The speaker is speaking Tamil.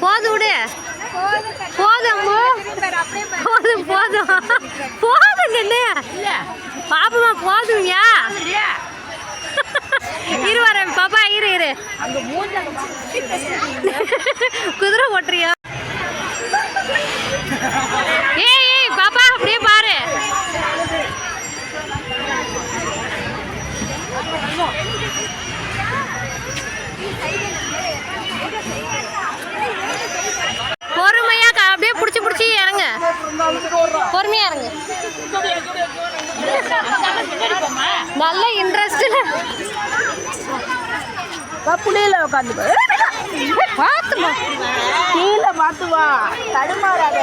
போதும் விடு. போதும் போதும் போதும். போதும் என்ன பாப்பமா போதுங்கயா இரு பாப்பா இரு இரு. குதிரை ஓட்டுறியா? பொறுமையா அப்படியே புடிச்சு பிடிச்சி இறங்க. பொறுமையா இறங்க. நல்ல இன்ட்ரெஸ்ட் புளியில உட்காந்து பார்த்துமா கீழே பார்த்துவா தடுமாறாத.